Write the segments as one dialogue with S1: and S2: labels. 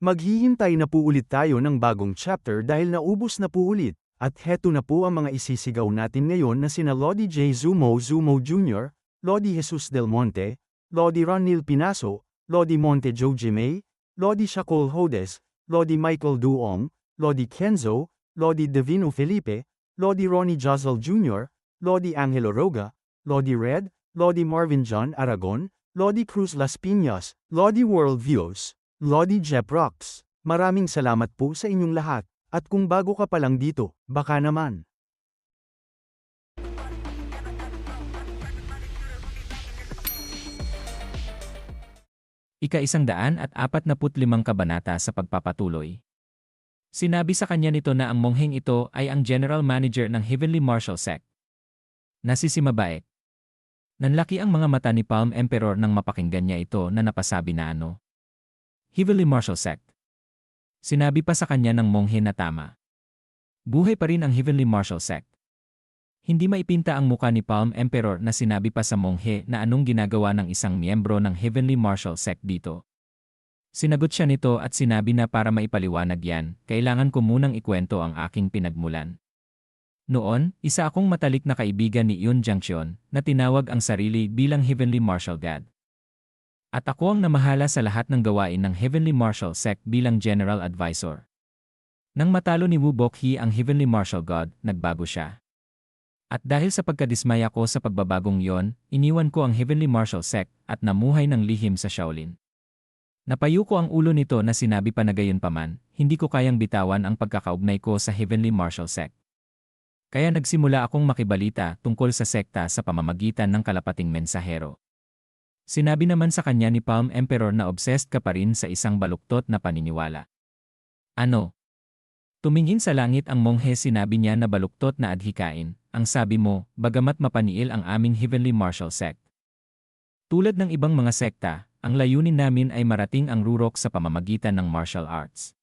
S1: Maghihintay na po ulit tayo ng bagong chapter dahil naubos na po ulit, at heto na po ang mga isisigaw natin ngayon na sina Lodi J. Zumo Zumo Jr., Lodi Jesus Del Monte, Lodi Ronil Pinaso, Lodi Monte Joe Jimay, Lodi Shacol Hodes, Lodi Michael Duong, Lodi Kenzo, Lodi Divino Felipe, Lodi Ronnie Josel Jr., Lodi Angelo Roga, Lodi Red, Lodi Marvin John Aragon, Lodi Cruz Las Piñas, Lodi World Views, Lodi Jep Rocks. Maraming salamat po sa inyong lahat, at kung bago ka pa lang dito, baka naman.
S2: Ika-isang daan at apat na limang kabanata sa pagpapatuloy. Sinabi sa kanya nito na ang mongheng ito ay ang general manager ng Heavenly Marshal Sect. Nasisimabaek. Nanlaki ang mga mata ni Palm Emperor nang mapakinggan niya ito na napasabi na ano. Heavenly Marshal Sect. Sinabi pa sa kanya ng monghe na tama. Buhay pa rin ang Heavenly Marshal Sect. Hindi maipinta ang muka ni Palm Emperor na sinabi pa sa monghe na anong ginagawa ng isang miyembro ng Heavenly Marshal Sect dito. Sinagot siya nito at sinabi na para maipaliwanag yan, kailangan ko munang ikwento ang aking pinagmulan. Noon, isa akong matalik na kaibigan ni Yun Jiangxion na tinawag ang sarili bilang Heavenly Marshal God. At ako ang namahala sa lahat ng gawain ng Heavenly Marshal Sect bilang General Advisor. Nang matalo ni Wu Bokhi ang Heavenly Marshal God, nagbago siya. At dahil sa pagkadismaya ko sa pagbabagong yon, iniwan ko ang Heavenly Marshal Sect at namuhay ng lihim sa Shaolin. Napayo ko ang ulo nito na sinabi pa na gayon paman, hindi ko kayang bitawan ang pagkakaugnay ko sa Heavenly Marshal Sect. Kaya nagsimula akong makibalita tungkol sa sekta sa pamamagitan ng kalapating mensahero. Sinabi naman sa kanya ni Palm Emperor na obsessed ka pa rin sa isang baluktot na paniniwala. Ano? Tumingin sa langit ang monghe sinabi niya na baluktot na adhikain, ang sabi mo, bagamat mapaniil ang aming Heavenly Marshal Sect. Tulad ng ibang mga sekta, ang layunin namin ay marating ang rurok sa pamamagitan ng martial arts.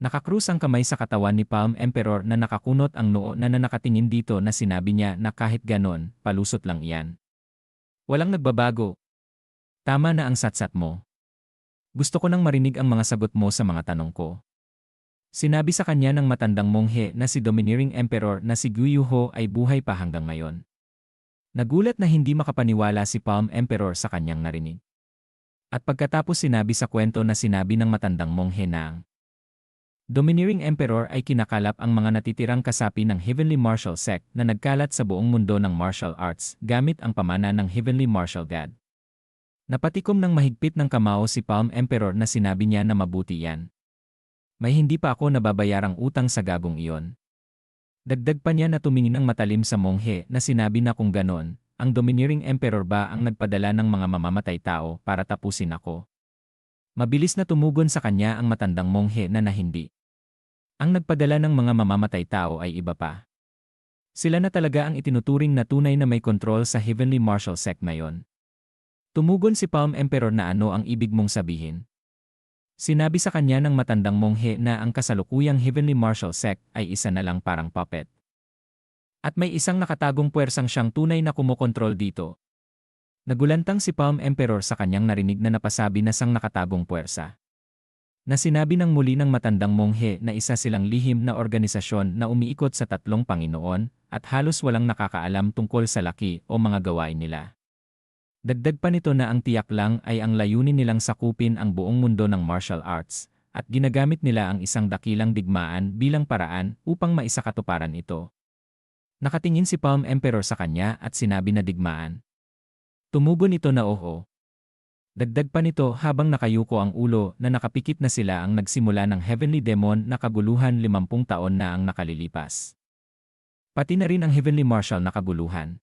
S2: Nakakrus ang kamay sa katawan ni Palm Emperor na nakakunot ang noo na nanakatingin dito na sinabi niya na kahit ganon, palusot lang iyan. Walang nagbabago. Tama na ang satsat mo. Gusto ko nang marinig ang mga sagot mo sa mga tanong ko. Sinabi sa kanya ng matandang monghe na si Domineering Emperor na si Guyuho ay buhay pa hanggang ngayon. Nagulat na hindi makapaniwala si Palm Emperor sa kanyang narinig. At pagkatapos sinabi sa kwento na sinabi ng matandang monghe na ang Domineering Emperor ay kinakalap ang mga natitirang kasapi ng Heavenly Martial Sect na nagkalat sa buong mundo ng martial arts gamit ang pamana ng Heavenly Martial God. Napatikom ng mahigpit ng kamao si Palm Emperor na sinabi niya na mabuti yan. May hindi pa ako nababayarang utang sa gagong iyon. Dagdag pa niya na tumingin ang matalim sa monghe na sinabi na kung ganon, ang Domineering Emperor ba ang nagpadala ng mga mamamatay tao para tapusin ako? Mabilis na tumugon sa kanya ang matandang monghe na nahindi. Ang nagpadala ng mga mamamatay tao ay iba pa. Sila na talaga ang itinuturing na tunay na may kontrol sa Heavenly Martial Sect ngayon. Tumugon si Palm Emperor na ano ang ibig mong sabihin. Sinabi sa kanya ng matandang monghe na ang kasalukuyang Heavenly Martial Sect ay isa na lang parang puppet. At may isang nakatagong puwersang siyang tunay na kumokontrol dito. Nagulantang si Palm Emperor sa kanyang narinig na napasabi na sang nakatagong puwersa na sinabi ng muli ng matandang monghe na isa silang lihim na organisasyon na umiikot sa tatlong Panginoon at halos walang nakakaalam tungkol sa laki o mga gawain nila. Dagdag pa nito na ang tiyak lang ay ang layunin nilang sakupin ang buong mundo ng martial arts at ginagamit nila ang isang dakilang digmaan bilang paraan upang maisakatuparan ito. Nakatingin si Palm Emperor sa kanya at sinabi na digmaan. Tumugon ito na oho, Dagdag pa nito habang nakayuko ang ulo na nakapikit na sila ang nagsimula ng Heavenly Demon na kaguluhan 50 taon na ang nakalilipas. Pati na rin ang Heavenly Marshal na kaguluhan.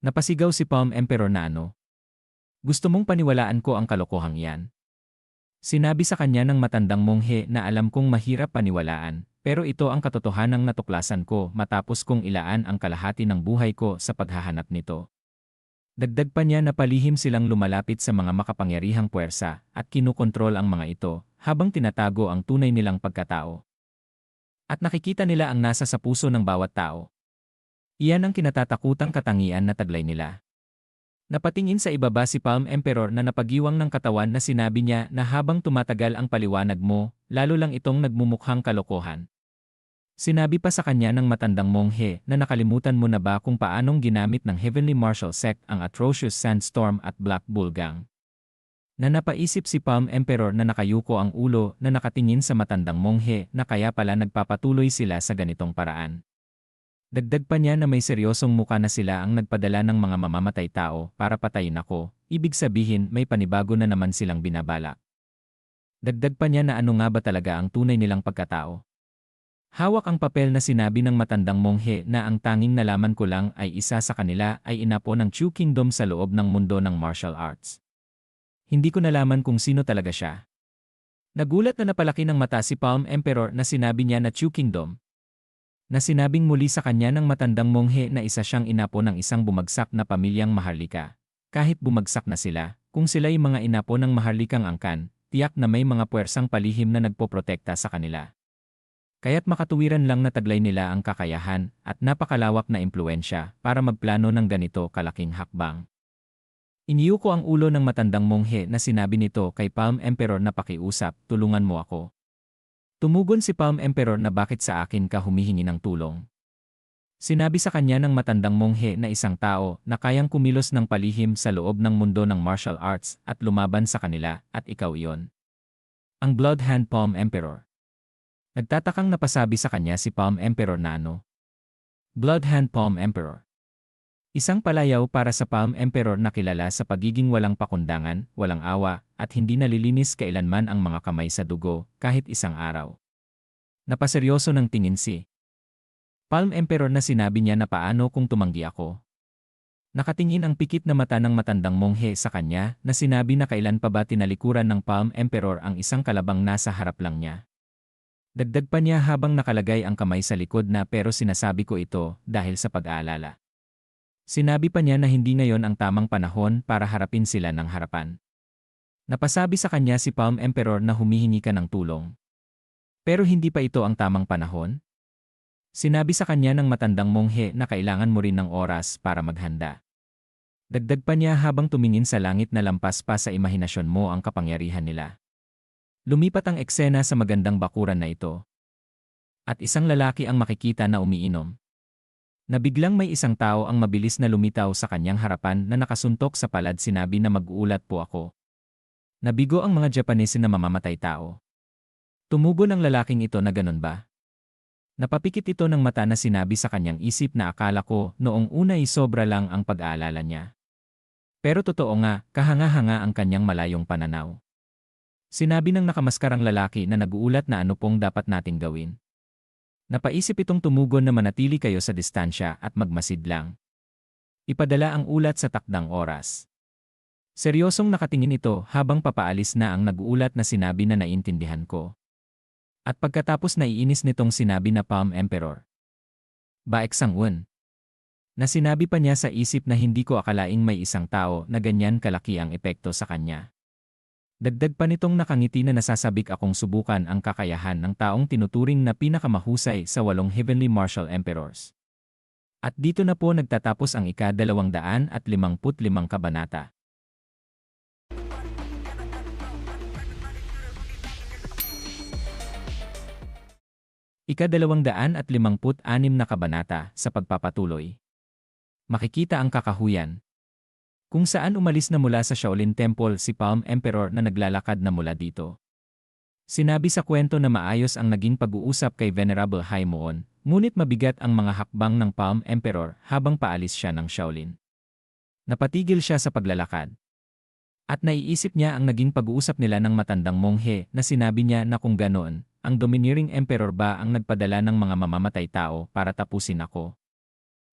S2: Napasigaw si Palm Emperor na ano. Gusto mong paniwalaan ko ang kalokohang iyan. Sinabi sa kanya ng matandang monghe na alam kong mahirap paniwalaan, pero ito ang katotohanang natuklasan ko matapos kong ilaan ang kalahati ng buhay ko sa paghahanap nito. Dagdag pa niya na palihim silang lumalapit sa mga makapangyarihang puwersa at kinukontrol ang mga ito habang tinatago ang tunay nilang pagkatao. At nakikita nila ang nasa sa puso ng bawat tao. Iyan ang kinatatakutang katangian na taglay nila. Napatingin sa ibaba si Palm Emperor na napagiwang ng katawan na sinabi niya na habang tumatagal ang paliwanag mo, lalo lang itong nagmumukhang kalokohan. Sinabi pa sa kanya ng matandang monghe na nakalimutan mo na ba kung paanong ginamit ng Heavenly Martial Sect ang Atrocious Sandstorm at Black Bull Gang. Na napaisip si Palm Emperor na nakayuko ang ulo na nakatingin sa matandang monghe na kaya pala nagpapatuloy sila sa ganitong paraan. Dagdag pa niya na may seryosong muka na sila ang nagpadala ng mga mamamatay tao para patayin ako, ibig sabihin may panibago na naman silang binabala. Dagdag pa niya na ano nga ba talaga ang tunay nilang pagkatao. Hawak ang papel na sinabi ng matandang monghe na ang tanging nalaman ko lang ay isa sa kanila ay inapo ng Chu Kingdom sa loob ng mundo ng martial arts. Hindi ko nalaman kung sino talaga siya. Nagulat na napalaki ng mata si Palm Emperor na sinabi niya na Chu Kingdom, na sinabing muli sa kanya ng matandang monghe na isa siyang inapo ng isang bumagsak na pamilyang Maharlika. Kahit bumagsak na sila, kung sila'y mga inapo ng Maharlikang angkan, tiyak na may mga puwersang palihim na nagpoprotekta sa kanila. Kaya't makatuwiran lang na taglay nila ang kakayahan at napakalawak na impluensya para magplano ng ganito kalaking hakbang. Iniyuko ang ulo ng matandang monghe na sinabi nito kay Palm Emperor na pakiusap, tulungan mo ako. Tumugon si Palm Emperor na bakit sa akin ka humihingi ng tulong. Sinabi sa kanya ng matandang monghe na isang tao na kayang kumilos ng palihim sa loob ng mundo ng martial arts at lumaban sa kanila at ikaw iyon. Ang Blood Hand Palm Emperor. Nagtatakang napasabi sa kanya si Palm Emperor na ano. Blood Hand Palm Emperor. Isang palayaw para sa Palm Emperor na kilala sa pagiging walang pakundangan, walang awa, at hindi nalilinis kailanman ang mga kamay sa dugo, kahit isang araw. Napaseryoso ng tingin si Palm Emperor na sinabi niya na paano kung tumanggi ako. Nakatingin ang pikit na mata ng matandang monghe sa kanya na sinabi na kailan pa ba tinalikuran ng Palm Emperor ang isang kalabang nasa harap lang niya. Dagdag pa niya habang nakalagay ang kamay sa likod na pero sinasabi ko ito dahil sa pag-aalala. Sinabi pa niya na hindi ngayon ang tamang panahon para harapin sila ng harapan. Napasabi sa kanya si Palm Emperor na humihingi ka ng tulong. Pero hindi pa ito ang tamang panahon? Sinabi sa kanya ng matandang monghe na kailangan mo rin ng oras para maghanda. Dagdag pa niya habang tumingin sa langit na lampas pa sa imahinasyon mo ang kapangyarihan nila. Lumipat ang eksena sa magandang bakuran na ito. At isang lalaki ang makikita na umiinom. Nabiglang may isang tao ang mabilis na lumitaw sa kanyang harapan na nakasuntok sa palad sinabi na mag-uulat po ako. Nabigo ang mga Japanese na mamamatay tao. Tumugo ng lalaking ito na ganun ba? Napapikit ito ng mata na sinabi sa kanyang isip na akala ko noong una ay sobra lang ang pag-aalala niya. Pero totoo nga, kahanga-hanga ang kanyang malayong pananaw. Sinabi ng nakamaskarang lalaki na naguulat na ano pong dapat nating gawin. Napaisip itong tumugon na manatili kayo sa distansya at magmasid lang. Ipadala ang ulat sa takdang oras. Seryosong nakatingin ito habang papaalis na ang nag-uulat na sinabi na naintindihan ko. At pagkatapos naiinis nitong sinabi na Palm Emperor. Baek Sangwon. Na sinabi pa niya sa isip na hindi ko akalaing may isang tao na ganyan kalaki ang epekto sa kanya. Dagdag pa nitong nakangiti na nasasabik akong subukan ang kakayahan ng taong tinuturing na pinakamahusay sa walong Heavenly Martial Emperors. At dito na po nagtatapos ang ika-255 kabanata. Ika-dalawang daan at limangput anim na kabanata sa pagpapatuloy. Makikita ang kakahuyan. Kung saan umalis na mula sa Shaolin Temple si Palm Emperor na naglalakad na mula dito. Sinabi sa kwento na maayos ang naging pag-uusap kay Venerable Haimoon, ngunit mabigat ang mga hakbang ng Palm Emperor habang paalis siya ng Shaolin. Napatigil siya sa paglalakad. At naiisip niya ang naging pag-uusap nila ng matandang monghe na sinabi niya na kung ganoon, ang domineering emperor ba ang nagpadala ng mga mamamatay tao para tapusin ako?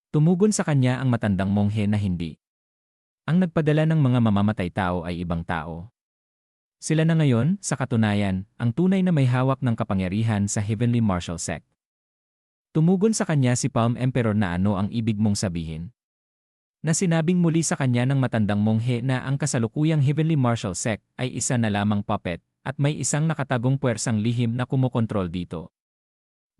S2: Tumugon sa kanya ang matandang monghe na hindi. Ang nagpadala ng mga mamamatay tao ay ibang tao. Sila na ngayon, sa katunayan, ang tunay na may hawak ng kapangyarihan sa Heavenly Martial Sect. Tumugon sa kanya si Palm Emperor na ano ang ibig mong sabihin. Na sinabing muli sa kanya ng matandang monghe na ang kasalukuyang Heavenly Martial Sect ay isa na lamang puppet at may isang nakatagong puwersang lihim na kumokontrol dito.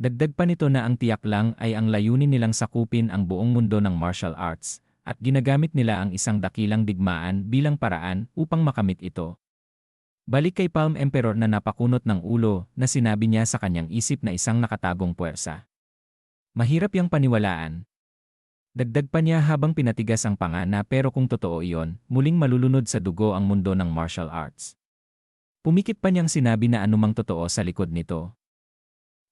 S2: Dagdag pa nito na ang tiyak lang ay ang layunin nilang sakupin ang buong mundo ng martial arts, at ginagamit nila ang isang dakilang digmaan bilang paraan upang makamit ito. Balik kay Palm Emperor na napakunot ng ulo na sinabi niya sa kanyang isip na isang nakatagong puwersa. Mahirap yang paniwalaan. Dagdag pa niya habang pinatigas ang panga na pero kung totoo iyon, muling malulunod sa dugo ang mundo ng martial arts. Pumikit pa niyang sinabi na anumang totoo sa likod nito.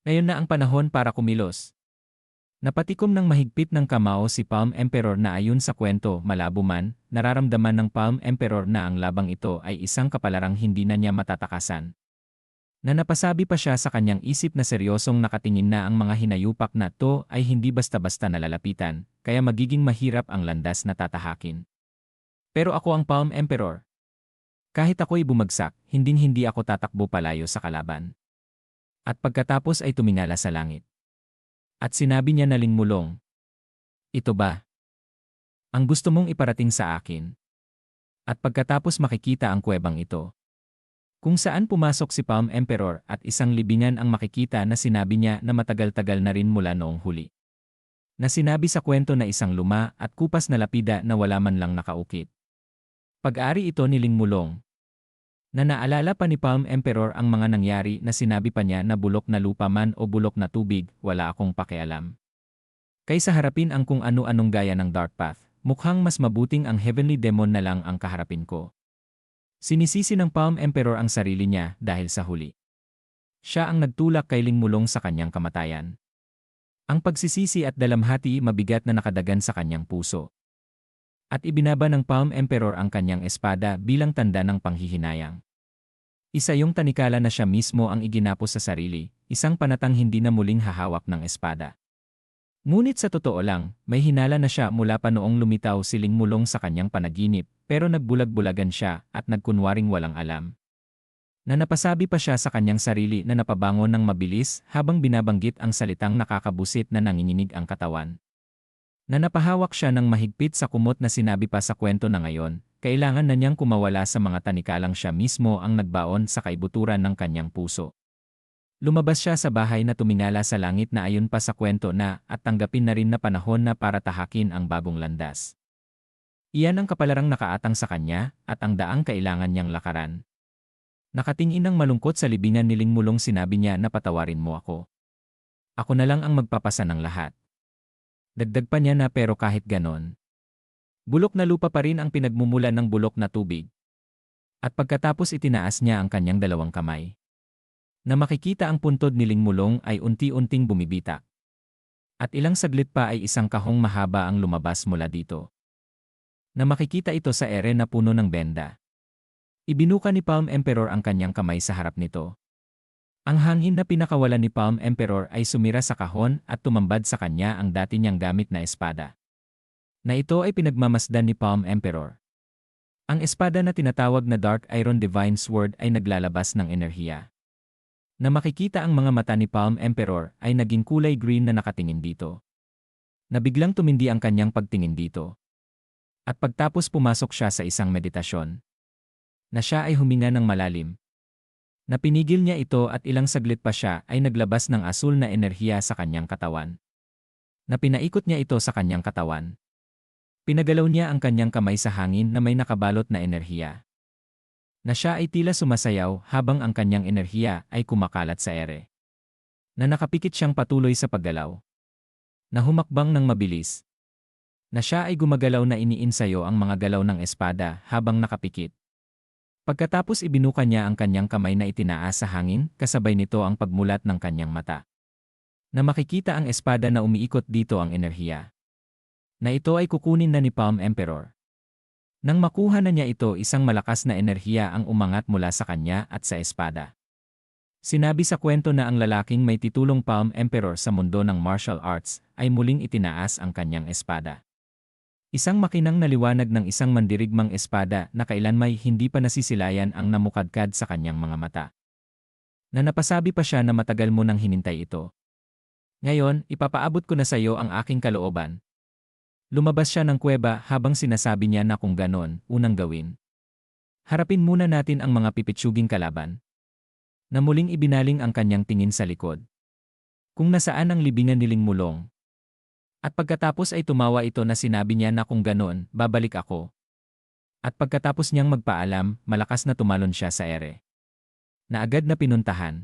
S2: Ngayon na ang panahon para kumilos. Napatikom ng mahigpit ng kamao si Palm Emperor na ayon sa kwento malabo man, nararamdaman ng Palm Emperor na ang labang ito ay isang kapalarang hindi na niya matatakasan. Na napasabi pa siya sa kanyang isip na seryosong nakatingin na ang mga hinayupak na to ay hindi basta-basta nalalapitan, kaya magiging mahirap ang landas na tatahakin. Pero ako ang Palm Emperor. Kahit ako'y bumagsak, hinding-hindi ako tatakbo palayo sa kalaban. At pagkatapos ay tumingala sa langit. At sinabi niya na lingmulong, Ito ba? Ang gusto mong iparating sa akin? At pagkatapos makikita ang kuwebang ito, kung saan pumasok si Palm Emperor at isang libingan ang makikita na sinabi niya na matagal-tagal na rin mula noong huli. Na sinabi sa kwento na isang luma at kupas na lapida na wala man lang nakaukit. Pag-ari ito ni Lingmulong. Na naalala pa ni Palm Emperor ang mga nangyari na sinabi pa niya na bulok na lupa man o bulok na tubig, wala akong pakialam. Kaysa harapin ang kung ano-anong gaya ng Dark Path, mukhang mas mabuting ang Heavenly Demon na lang ang kaharapin ko. Sinisisi ng Palm Emperor ang sarili niya dahil sa huli. Siya ang nagtulak kay Lingmulong sa kanyang kamatayan. Ang pagsisisi at dalamhati mabigat na nakadagan sa kanyang puso. At ibinaba ng Palm Emperor ang kanyang espada bilang tanda ng panghihinayang. Isa yung tanikala na siya mismo ang iginapos sa sarili, isang panatang hindi na muling hahawak ng espada. Ngunit sa totoo lang, may hinala na siya mula pa noong lumitaw si Lingmulong sa kanyang panaginip, pero nagbulag-bulagan siya at nagkunwaring walang alam. Na napasabi pa siya sa kanyang sarili na napabangon ng mabilis habang binabanggit ang salitang nakakabusit na nanginginig ang katawan. Na napahawak siya ng mahigpit sa kumot na sinabi pa sa kwento na ngayon, kailangan na niyang kumawala sa mga tanikalang siya mismo ang nagbaon sa kaibuturan ng kanyang puso. Lumabas siya sa bahay na tumingala sa langit na ayon pa sa kwento na at tanggapin na rin na panahon na para tahakin ang bagong landas. Iyan ang kapalarang nakaatang sa kanya at ang daang kailangan niyang lakaran. Nakatingin ng malungkot sa libingan ni Lingmulong sinabi niya na patawarin mo ako. Ako na lang ang magpapasa ng lahat. Dagdag pa niya na pero kahit ganon. Bulok na lupa pa rin ang pinagmumulan ng bulok na tubig. At pagkatapos itinaas niya ang kanyang dalawang kamay na makikita ang puntod ni Lingmulong ay unti-unting bumibita. At ilang saglit pa ay isang kahong mahaba ang lumabas mula dito. Na makikita ito sa ere na puno ng benda. Ibinuka ni Palm Emperor ang kanyang kamay sa harap nito. Ang hangin na pinakawalan ni Palm Emperor ay sumira sa kahon at tumambad sa kanya ang dati niyang gamit na espada. Na ito ay pinagmamasdan ni Palm Emperor. Ang espada na tinatawag na Dark Iron Divine Sword ay naglalabas ng enerhiya na makikita ang mga mata ni Palm Emperor ay naging kulay green na nakatingin dito. Nabiglang tumindi ang kanyang pagtingin dito. At pagtapos pumasok siya sa isang meditasyon. Na siya ay huminga ng malalim. Napinigil niya ito at ilang saglit pa siya ay naglabas ng asul na enerhiya sa kanyang katawan. Napinaikot niya ito sa kanyang katawan. Pinagalaw niya ang kanyang kamay sa hangin na may nakabalot na enerhiya na siya ay tila sumasayaw habang ang kanyang enerhiya ay kumakalat sa ere. Na nakapikit siyang patuloy sa paggalaw. Na humakbang ng mabilis. Na siya ay gumagalaw na iniinsayo ang mga galaw ng espada habang nakapikit. Pagkatapos ibinuka niya ang kanyang kamay na itinaas sa hangin, kasabay nito ang pagmulat ng kanyang mata. Na makikita ang espada na umiikot dito ang enerhiya. Na ito ay kukunin na ni Palm Emperor. Nang makuha na niya ito isang malakas na enerhiya ang umangat mula sa kanya at sa espada. Sinabi sa kwento na ang lalaking may titulong Palm Emperor sa mundo ng martial arts ay muling itinaas ang kanyang espada. Isang makinang naliwanag ng isang mandirigmang espada na kailanmay hindi pa nasisilayan ang namukadkad sa kanyang mga mata. Na napasabi pa siya na matagal mo nang hinintay ito. Ngayon, ipapaabot ko na sa iyo ang aking kalooban, Lumabas siya ng kuweba habang sinasabi niya na kung ganon, unang gawin. Harapin muna natin ang mga pipitsuging kalaban. Na muling ibinaling ang kanyang tingin sa likod. Kung nasaan ang libingan ni Lingmulong. At pagkatapos ay tumawa ito na sinabi niya na kung ganoon, babalik ako. At pagkatapos niyang magpaalam, malakas na tumalon siya sa ere. Na agad na pinuntahan.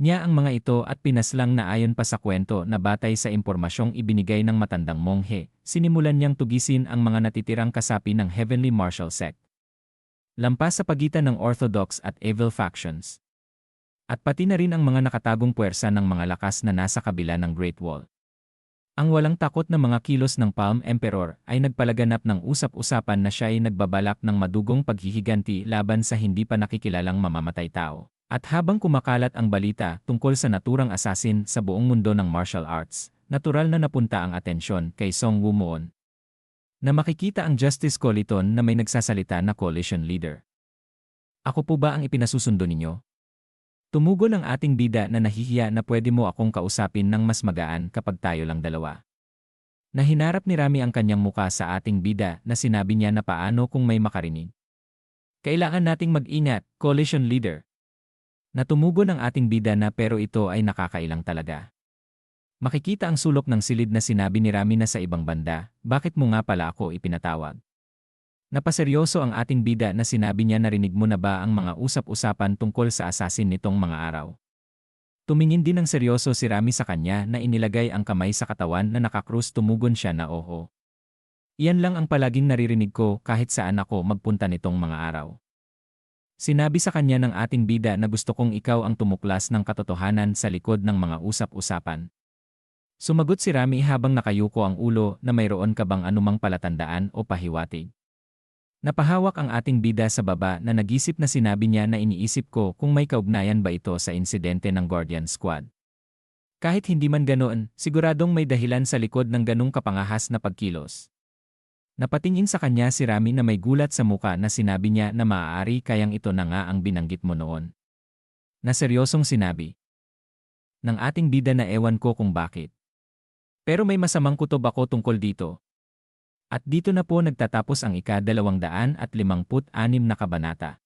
S2: Niya ang mga ito at pinaslang na ayon pa sa kwento na batay sa impormasyong ibinigay ng matandang monghe, sinimulan niyang tugisin ang mga natitirang kasapi ng Heavenly Martial Sect. Lampas sa pagitan ng Orthodox at Evil factions. At pati na rin ang mga nakatagong puwersa ng mga lakas na nasa kabila ng Great Wall. Ang walang takot na mga kilos ng Palm Emperor ay nagpalaganap ng usap-usapan na siya ay nagbabalak ng madugong paghihiganti laban sa hindi pa nakikilalang mamamatay tao. At habang kumakalat ang balita tungkol sa naturang assassin sa buong mundo ng martial arts, natural na napunta ang atensyon kay Song Woo-moon. Na makikita ang Justice Coliton na may nagsasalita na coalition leader. Ako po ba ang ipinasusundo ninyo? Tumugon ang ating bida na nahihiya na pwede mo akong kausapin ng mas magaan kapag tayo lang dalawa. Nahinarap ni Rami ang kanyang muka sa ating bida na sinabi niya na paano kung may makarinig. Kailangan nating mag-ingat, coalition leader. Natumugon ang ating bida na pero ito ay nakakailang talaga. Makikita ang sulok ng silid na sinabi ni Rami na sa ibang banda, bakit mo nga pala ako ipinatawag? Napaseryoso ang ating bida na sinabi niya narinig mo na ba ang mga usap-usapan tungkol sa asasin nitong mga araw. Tumingin din ng seryoso si Rami sa kanya na inilagay ang kamay sa katawan na nakakrus tumugon siya na oo. Iyan lang ang palaging naririnig ko kahit saan ako magpunta nitong mga araw. Sinabi sa kanya ng ating bida na gusto kong ikaw ang tumuklas ng katotohanan sa likod ng mga usap-usapan. Sumagot si Rami habang nakayuko ang ulo na mayroon ka bang anumang palatandaan o pahiwatig. Napahawak ang ating bida sa baba na nagisip na sinabi niya na iniisip ko kung may kaugnayan ba ito sa insidente ng Guardian Squad. Kahit hindi man ganoon, siguradong may dahilan sa likod ng ganong kapangahas na pagkilos. Napatingin sa kanya si Rami na may gulat sa muka na sinabi niya na maaari kayang ito na nga ang binanggit mo noon. Na seryosong sinabi. Ng ating bida na ewan ko kung bakit. Pero may masamang kutob ako tungkol dito, at dito na po nagtatapos ang ika-256 na kabanata.